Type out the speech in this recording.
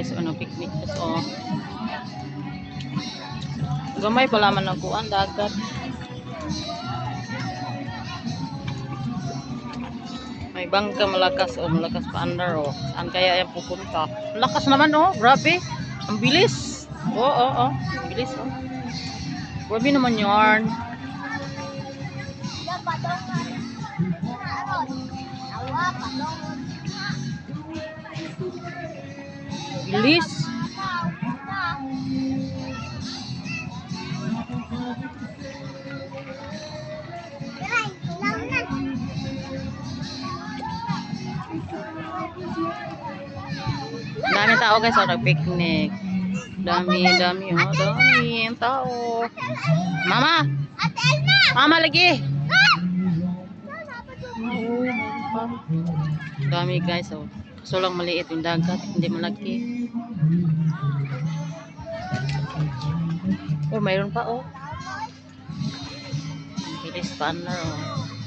Guys, ano picnic so Gamay pala man ang kuan dagat. May bangka malakas o malakas pa under o. Saan kaya yan pupunta? Lakas naman oh, grabe. Ang bilis. Oo, oo, oo. Ang bilis oh. Grabe naman yarn. Bilis. Dami tao guys, oh, nag-picnic. Dami, dami, oh, dami ang tao. Mama! Mama lagi! Dami guys, oh. Kaso lang maliit yung dagat, hindi malaki. Oh, mayroon pa, oh. Bilis pa, oh.